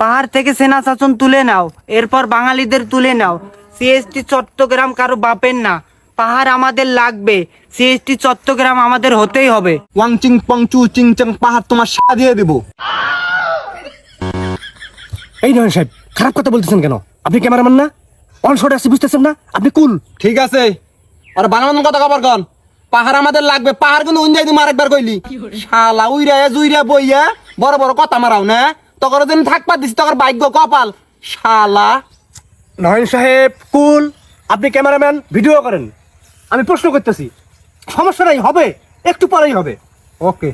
পাহাড় থেকে সেনা শাসন তুলে নাও এরপর বাঙালিদের তুলে নাও। সিএসটি চট্টগ্রাম কারও বাপের না। পাহাড় আমাদের লাগবে। সিএসটি চট্টগ্রাম আমাদের হতেই হবে। ওয়াং চিং পং চু চিং চাং পাহাড় তোমার সাদা দিয়ে দেবো। এই নয় সাহেব খারাপ কথা বলতেছেন কেন? আপনি ক্যামেরাম্যান না? অন শট আসছি বুঝতেছেন না? আপনি কুল ঠিক আছে। আর বাংলা কথা খবর কন? পাহাড় আমাদের লাগবে। পাহাড় কিন্তু উঞ্জাই তুমি আরেকবার কইলি। শালা উইরা জুইরা বইয়া বড় বড় কথা মারাও না। তখন ওদিন থাকবা দিছি তখন ভাগ্য কপাল। শালা। নয়ন সাহেব কুল আপনি ক্যামেরাম্যান ভিডিও করেন। আমি প্রশ্ন করতেছি সমস্যা নাই হবে একটু পরেই হবে। ওকে।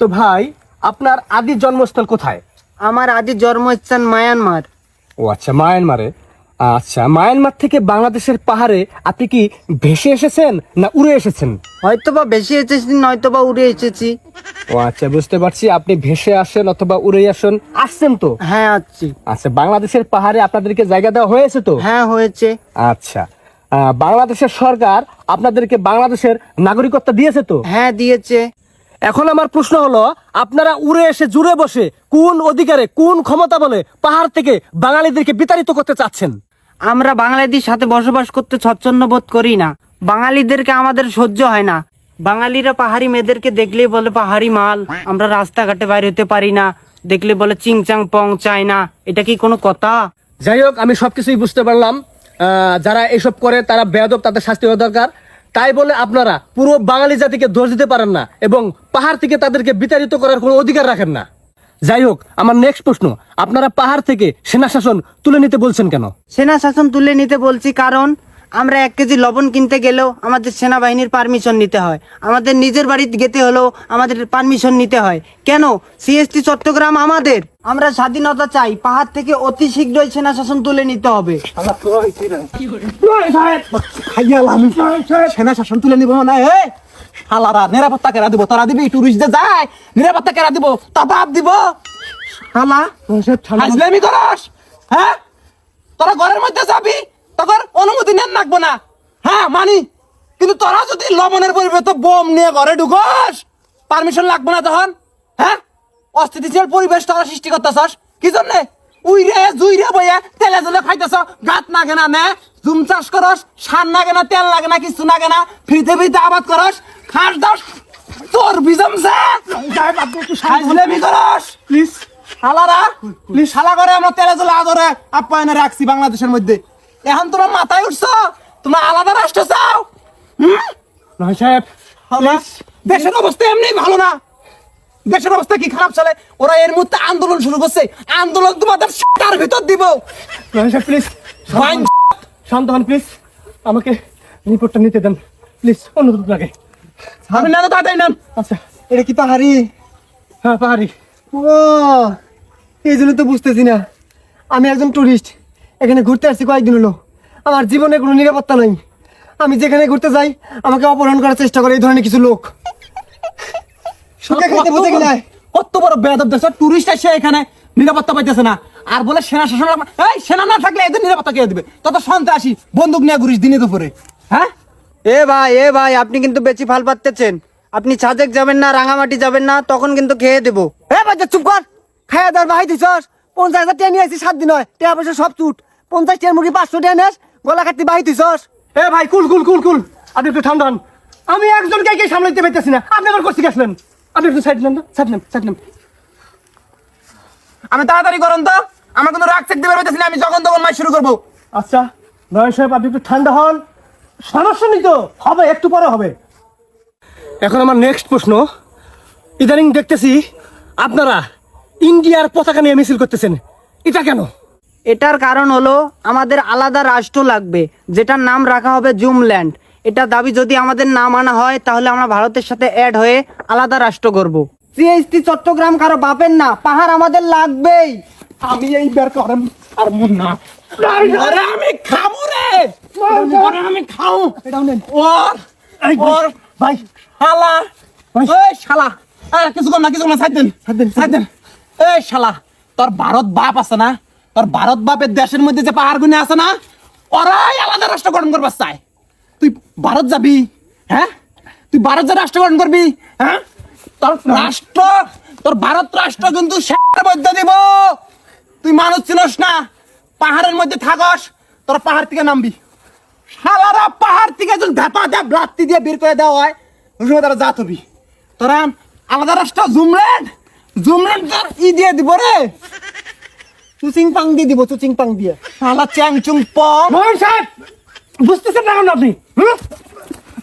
তো ভাই আপনার আদি জন্মস্থল কোথায়? আমার আদি জন্মস্থান মায়ানমার। ও আচ্ছা মায়ানমারে। আচ্ছা মায়ানমার থেকে বাংলাদেশের পাহাড়ে আপনি কি ভেসে এসেছেন না উড়ে এসেছেন? হয়তোবা বেশি এসেছি নয়তোবা উড়ে এসেছি। ও আচ্ছা বুঝতে পারছি আপনি ভেসে আসেন অথবা উড়ে আসেন আসছেন তো? হ্যাঁ আছি আচ্ছা বাংলাদেশের পাহাড়ে আপনাদেরকে জায়গা দেওয়া হয়েছে তো? হ্যাঁ হয়েছে। আচ্ছা বাংলাদেশের সরকার আপনাদেরকে বাংলাদেশের নাগরিকত্ব দিয়েছে তো? হ্যাঁ দিয়েছে। এখন আমার প্রশ্ন হলো আপনারা উড়ে এসে জুড়ে বসে কোন অধিকারে কোন ক্ষমতা বলে পাহাড় থেকে বাঙালিদেরকে বিতাড়িত করতে চাচ্ছেন? আমরা বাঙালিদের সাথে বসবাস করতে স্বচ্ছন্ন বোধ করি না। বাঙালিদেরকে আমাদের সহ্য হয় না। বাঙালিরা পাহাড়ি মেয়েদেরকে দেখলেই বলে, পাহাড়ি মাল, আমরা রাস্তাঘাটে বাইরে হতে পারি না। দেখলে বলে, চিংচাং, পং চায় না এটা কি কোনো কথা? যাই হোক, আমি সবকিছুই বুঝতে পারলাম। যারা এসব করে, তারা বেয়াদব, তাদের শাস্তি হওয়া দরকার। তাই বলে আপনারা পুরো বাঙালি জাতিকে দোষ দিতে পারেন না এবং পাহাড় থেকে তাদেরকে বিতাড়িত করার কোনো অধিকার রাখেন না। যাই হোক আমার নেক্সট প্রশ্ন। আপনারা পাহাড় থেকে সেনা শাসন তুলে নিতে বলছেন কেন? সেনা শাসন তুলে নিতে বলছি কারণ আমরা এক কেজি লবণ কিনতে গেলেও আমাদের সেনাবাহিনীর পারমিশন নিতে হয়। আমাদের নিজের বাড়িতে যেতে হলেও আমাদের পারমিশন নিতে হয়। কেন? সিএসটি চট্টগ্রাম আমাদের। আমরা স্বাধীনতা চাই পাহাড় থেকে অতি শীঘ্রই সেনা শাসন তুলে নিতে হবে। সেনা শাসন তুলে নিব না হে শালারা নিরাপত্তা কেরা দিব তোরা দিবি টুরিস্টদের যায় নিরাপত্তা কেরা দিব তা বাপ দিব। হাজলামি করস হ্যাঁ? তোরা ঘরের মধ্যে যাবি তখন অনুমতি নেন রাখব না। হ্যাঁ মানি। কিন্তু তোরা যদি লবণের পরিবর্তে বোম নিয়ে ঘরে ঢুকস পারমিশন লাগবে না তখন হ্যাঁ? অস্থিতিশীল পরিবেশ তোরা সৃষ্টি করতেছস। কি জন্যে? উইরে জুইরে বইয়া তেলে জলে খাইতেছ গাত না কেনা নে জুম চাষ করস সার লাগে না তেল লাগে না কিছু লাগে না ফ্রিতে ফ্রিতে আবাদ করস খাস দাস তোর হাজলামি করস! প্লিজ শালারা প্লিজ শালা করে আমরা তেলে জলে আদরে আপ্যায়নে রাখছি বাংলাদেশের মধ্যে। এখন তোমরা মাথায় উঠছো? তোমরা আলাদা রাষ্ট্র চাও? নয় সাহেব দেশের অবস্থা এমনি ভালো না। দেশের অবস্থা কি খারাপ চলে? ওরা এর মধ্যে আন্দোলন শুরু করছে। আন্দোলন তোমাদের তার ভিতর দিব। প্লিজ শান্ত হন প্লিজ আমাকে রিপোর্টটা নিতে দেন। প্লিজ অনুরোধ লাগে। আমি না তাড়াতাড়ি নেন। আচ্ছা। এটা কি পাহাড়ি? হ্যাঁ পাহাড়ি। ও এই জন্য তো বুঝতেছি না। আমি একজন টুরিস্ট এখানে ঘুরতে আসছি কয়েকদিন হলো। আমার জীবনে কোনো নিরাপত্তা নাই। আমি যেখানে ঘুরতে যাই আমাকে অপহরণ করার চেষ্টা করে এই ধরনের কিছু লোক। সুখে খাইতে বুঝে গেলে কত বড় বেদব দেশ টুরিস্ট এসে এখানে নিরাপত্তা পাইতেছে না। আর বলে সেনা শাসন। এই সেনা না থাকলে এদের নিরাপত্তা কে দিবে? তত সন্ত্রাসী বন্দুক নিয়ে ঘুরিস দিনে দুপুরে। হ্যাঁ? এ ভাই এ ভাই আপনি কিন্তু বেশি ফাল পাচ্ছেন আপনি সাজেক যাবেন না রাঙামাটি যাবেন না তখন কিন্তু খেয়ে দেবো। এ বাচ্চা চুপ কর। খাইয়া দার ভাই দিছস পঞ্চাশ হাজার টিয়া নিয়ে আসছি সাত দিন হয়। টিয়া পয়সা সব চুট। পঞ্চাশ টিয়ার মুরগি পাঁচশো টিয়া নেস। গলা কাটতে বাহি দিছস এ ভাই কুল কুল কুল কুল। আপনি একটু ঠান্ডা হন আমি একজনকে কে সামলাইতে পারতেছি না। আপনি আবার করছি গেছিলেন আপনি একটু সাইড নেন না সাইড নেন সাইড নেন। আমি তাড়াতাড়ি করুন তো। আমার কোনো রাগ থাকতে পারবে না আমি যখন তখন মাই শুরু করব। আচ্ছা নয় সাহেব আপনি একটু ঠান্ডা হন। সমস্যা নেই তো হবে একটু পরে হবে। এখন আমার নেক্সট প্রশ্ন। ইদানিং দেখতেছি আপনারা ইন্ডিয়ার পতাকা নিয়ে মিছিল করতেছেন। এটা কেন? এটার কারণ হলো আমাদের আলাদা রাষ্ট্র লাগবে যেটার নাম রাখা হবে জুমল্যান্ড। এটা দাবি যদি আমাদের না মানা হয় তাহলে আমরা ভারতের সাথে অ্যাড হয়ে আলাদা রাষ্ট্র করব সিএসটি চট্টগ্রাম কারও বাপের না পাহাড় আমাদের লাগবেই। আমি এই বের করেন আর মন না। আরে আমি খাব রে। আরে আমি খাও ওর ওর ভাই। শালা। এই শালা। কিছু কর না কিছু কর না সাইড দেন। সাইড দেন সাইড দেন। এই শালা তোর ভারত বাপ আছে না? তোর ভারত বাপের দেশের মধ্যে যে পাহাড় গুনে আছে না? ওরাই আলাদা রাষ্ট্র গঠন করবার চায়। তুই ভারত যাবি হ্যাঁ? তুই ভারত যে রাষ্ট্র গঠন করবি হ্যাঁ? তোর রাষ্ট্র তোর ভারত রাষ্ট্র কিন্তু শেষের মধ্যে দিব। তুই মানুষ চিনস না, পাহাড়ের মধ্যে থাকস, তোরা পাহাড় থেকে নামবি। শালারা পাহাড় থেকে যদি ধাপা ধাপ লাত্তি দিয়ে বের করে দেওয়া হয়, ওই তারা জাত হবি। তোরা আলাদা রাস্তা জুমলেন জুমলেন তোর ই দিয়ে দিব রে। চুচিং পাং দিয়ে দিব, চুচিং পাং দিয়ে। শালা চ্যাং চুং পং বুঝতেছেন না আপনি?